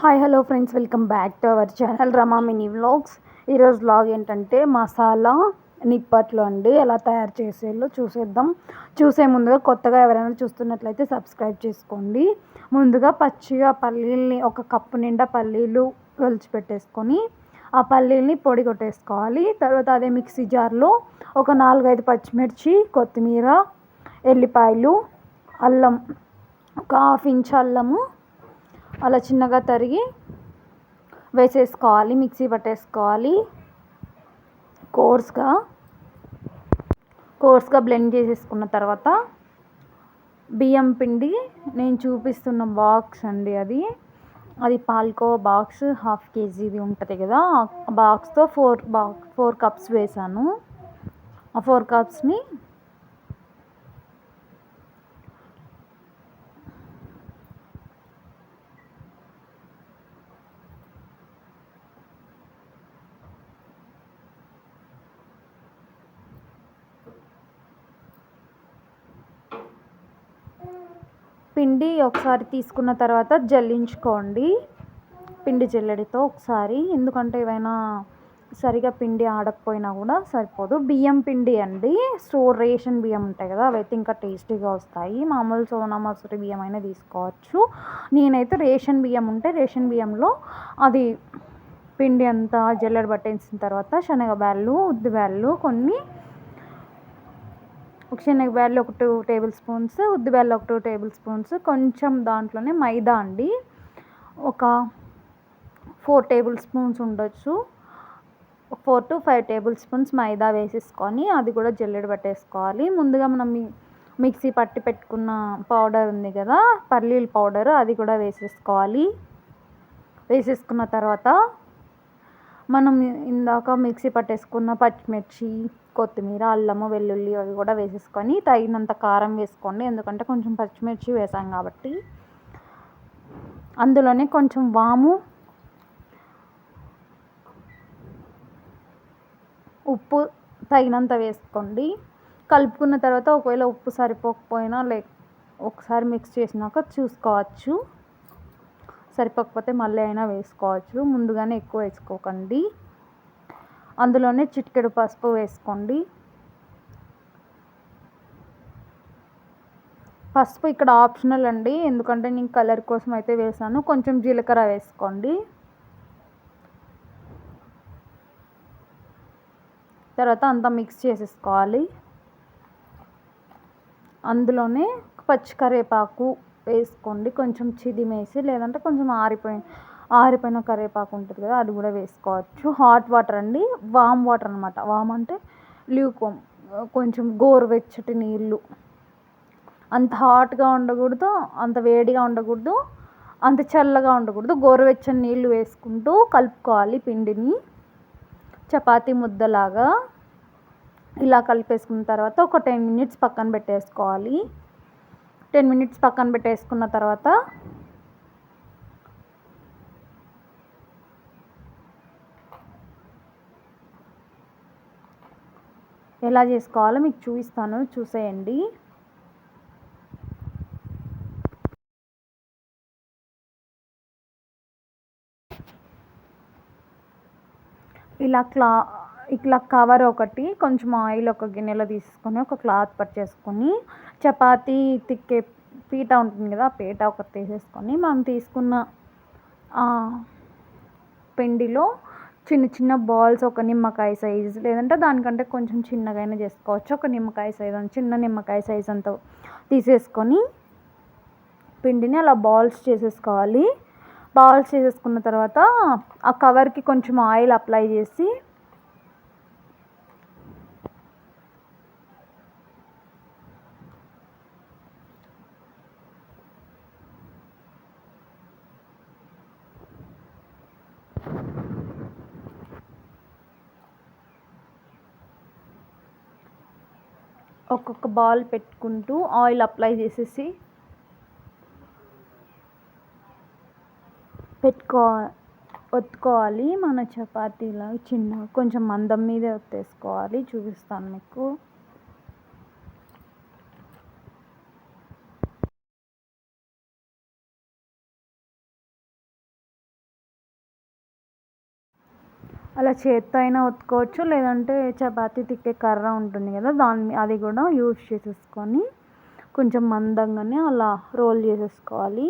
Hi hello friends welcome back to our channel Rama mini vlogs ఈరోజు vlog ఏంటంటే మసాలా నిప్పట్లు అండి. ఎలా తయారు చేసేలో చూసేద్దాం. చూసే ముందుగా కొత్తగా ఎవరైనా చూస్తున్నట్లయితే సబ్స్క్రైబ్ చేసుకోండి. ముందుగా పచ్చిగా పల్లీల్ని ఒక కప్పు నిండా పల్లీలు పెట్టేసుకొని ఆ పల్లీల్ని పొడి కొట్టేసుకోవాలి. తర్వాత అదే మిక్సీ జార్లో ఒక నాలుగైదు పచ్చిమిర్చి కొత్తిమీర ఎల్లిపాయలు అల్లం ఒక హాఫ్ ఇంచ్ అల్లము అలా చిన్నగా తరిగి వేసేసుకోవాలి మిక్సీ పట్టేసుకోవాలి. కోర్స్గా కోర్స్గా బ్లెండ్ చేసేసుకున్న తర్వాత బియ్యం పిండి నేను చూపిస్తున్న బాక్స్ అండి అది. అది పాల్కో బాక్స్ హాఫ్ కేజీది ఉంటుంది కదా ఆ బాక్స్తో ఫోర్ బాక్స్ ఫోర్ కప్స్ వేసాను. ఆ ఫోర్ కప్స్ని పిండి ఒకసారి తీసుకున్న తర్వాత జల్లించుకోండి. పిండి జల్లెడితో ఒకసారి ఎందుకంటే ఏవైనా సరిగా పిండి ఆడకపోయినా కూడా సరిపోదు. బియ్యం పిండి అండి. స్టోర్ రేషన్ బియ్యం ఉంటాయి కదా అవైతే ఇంకా టేస్టీగా వస్తాయి. మామూలు సోనా మసూరి బియ్యం అయినా తీసుకోవచ్చు. నేనైతే రేషన్ బియ్యం ఉంటే రేషన్ బియ్యంలో అది పిండి అంతా జల్లెడ పట్టేసిన తర్వాత శనగబ్యాల్లు ఉద్ది బ్యాళ్ళు కొన్ని ఒక శనగబ్యాళ్ళు ఒక టూ టేబుల్ స్పూన్స్ ఉద్దిబ్యాళ్ళు ఒక టూ టేబుల్ స్పూన్స్ కొంచెం దాంట్లోనే మైదా అండి. ఒక ఫోర్ టేబుల్ స్పూన్స్ ఉండొచ్చు. Four to five tablespoons మైదా వేసేసుకొని అది కూడా జల్లెడ పట్టేసుకోవాలి. ముందుగా మనం మిక్సీ పట్టి పెట్టుకున్న పౌడర్ ఉంది కదా పల్లీల పౌడర్ అది కూడా వేసేసుకోవాలి. వేసేసుకున్న తర్వాత మనం ఇందాక మిక్సీ పట్టేసుకున్న పచ్చిమిర్చి కొత్తిమీర అల్లము వెల్లుల్లి అవి కూడా వేసేసుకొని తగినంత కారం వేసుకోండి. ఎందుకంటే కొంచెం పచ్చిమిర్చి వేసాం కాబట్టి. అందులోనే కొంచెం వాము ఉప్పు తగినంత వేసుకోండి. కలుపుకున్న తర్వాత ఒకవేళ ఉప్పు సరిపోకపోయినా లైక్ ఒకసారి మిక్స్ చేసినాక చూసుకోవచ్చు. సరిపోకపోతే మళ్ళీ అయినా వేసుకోవచ్చు. ముందుగానే ఎక్కువ వేసుకోకండి. అందులోనే చిటికెడు పసుపు వేసుకోండి. పసుపు ఇక్కడ ఆప్షనల్ అండి. ఎందుకంటే నేను కలర్ కోసం అయితే వేసాను. కొంచెం జీలకర్ర వేసుకోండి. తర్వాత అంతా మిక్స్ చేసేసుకోవాలి. అందులోనే పచ్చి కరివేపాకు వేసుకోండి. కొంచెం చిదిమేసి లేదంటే కొంచెం ఆరిపోయి ఆరిపోయిన కరివేపాకు ఉంటుంది కదా అది కూడా వేసుకోవచ్చు. హాట్ వాటర్ అండి. వామ్ వాటర్ అనమాట వామ్ అంటే ల్యూకోమ్ కొంచెం గోరువెచ్చటి నీళ్ళు. అంత హాట్గా ఉండకూడదు అంత వేడిగా ఉండకూడదు అంత చల్లగా ఉండకూడదు. గోరువెచ్చని నీళ్ళు వేసుకుంటూ కలుపుకోవాలి పిండిని. చపాతి ముద్దలాగా. ఇలా కలిపేసుకున్న తర్వాత ఒక టెన్ మినిట్స్ పక్కన పెట్టేసుకోవాలి. టెన్ మినిట్స్ పక్కన పెట్టేసుకున్న తర్వాత ఎలా చేసుకోవాలో మీకు చూపిస్తాను చూసేయండి. ఇలా క్లా ఇట్లా కవర్ ఒకటి కొంచెం ఆయిల్ ఒక గిన్నెలో తీసుకొని ఒక క్లాత్ పట్టేసుకొని చపాతీ తిక్కే పీట ఉంటుంది కదా ఆ పీట ఒకటి తీసేసుకొని మనం తీసుకున్న పిండిలో చిన్న చిన్న బాల్స్ ఒక నిమ్మకాయ సైజ్ లేదంటే దానికంటే కొంచెం చిన్నగైనా చేసుకోవచ్చు. ఒక నిమ్మకాయ సైజ్ అని చిన్న నిమ్మకాయ సైజ్ అంత తీసేసుకొని పిండిని అలా బాల్స్ చేసేసుకోవాలి. బాల్స్ చేసేసుకున్న తర్వాత ఆ కవర్కి కొంచెం ఆయిల్ అప్లై చేసి ఒక్కొక్క బాల్ పెట్టుకుంటూ ఆయిల్ అప్లై చేసేసి పెట్టుకో ఒత్తుకోవాలి మన చపాతీలా చిన్న కొంచెం మందం మీదే ఒత్తేసుకోవాలి. చూపిస్తాను మీకు. అలా చేత్తో అయినా ఒత్తుకోవచ్చు లేదంటే చపాతీ తిక్కే కర్ర ఉంటుంది కదా దాన్ని అది కూడా యూజ్ చేసేసుకొని కొంచెం మందంగానే అలా రోల్ చేసేసుకోవాలి.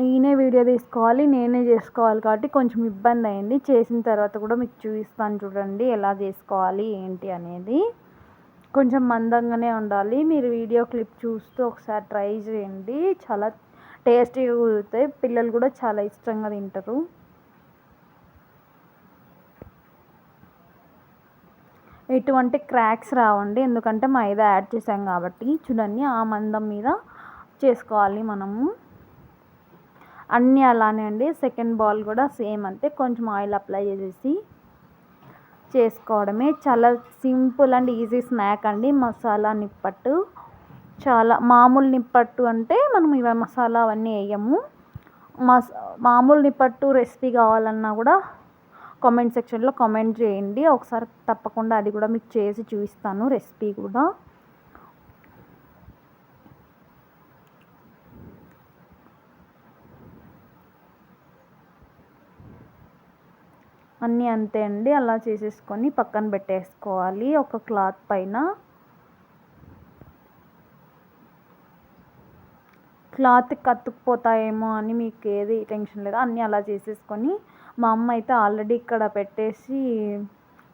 నేనే వీడియో తీసుకోవాలి నేనే చేసుకోవాలి కాబట్టి కొంచెం ఇబ్బంది అయింది. చేసిన తర్వాత కూడా మీకు చూపిస్తాను చూడండి ఎలా చేసుకోవాలి ఏంటి అనేది. కొంచెం మందంగానే ఉండాలి. మీరు వీడియో క్లిప్ చూస్తూ ఒకసారి ట్రై చేయండి. చాలా టేస్టీగా కుదురుతాయి పిల్లలు కూడా చాలా ఇష్టంగా తింటారు. ఎటువంటి క్రాక్స్ రావండి. ఎందుకంటే మైదా యాడ్ చేసాం కాబట్టి. చూడండి ఆ మందం మీద చేసుకోవాలి మనము. అన్నీ అలానే అండి. సెకండ్ బాల్ కూడా సేమ్ అంతే. కొంచెం ఆయిల్ అప్లై చేసేసి చేసుకోవడమే. చాలా సింపుల్ అండ్ ఈజీ స్నాక్ అండి. మసాలా నిప్పట్టు. చాలా మామూలు నిప్పట్టు అంటే మనం ఇవ మసాలా అవన్నీ వేయము. మస్ మామూలు నిప్పట్టు రెసిపీ కావాలన్నా కూడా కామెంట్ సెక్షన్లో కామెంట్ చేయండి. ఒకసారి తప్పకుండా అది కూడా మీకు చేసి చూపిస్తాను రెసిపీ కూడా. అన్నీ అంతే అండి. అలా చేసేసుకొని పక్కన పెట్టేసుకోవాలి. ఒక క్లాత్ పైన. క్లాత్ కత్తుకుపోతాయేమో అని మీకు ఏది టెన్షన్ లేదు. అన్నీ అలా చేసేసుకొని మా అమ్మ అయితే ఆల్రెడీ ఇక్కడ పెట్టేసి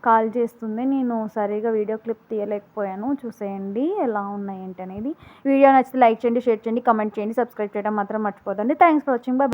కాల్ చేస్తుంది. నేను సరిగా వీడియో క్లిప్ తీయలేకపోయాను. చూసేయండి ఎలా ఉన్నాయి ఏంటి అనేది. వీడియో నచ్చితే లైక్ చేయండి షేర్ చేయండి కమెంట్ చేయండి సబ్స్క్రైబ్ చేయడం మాత్రం మర్చిపోదండి థ్యాంక్స్ ఫర్ వాచింగ్. బాయ్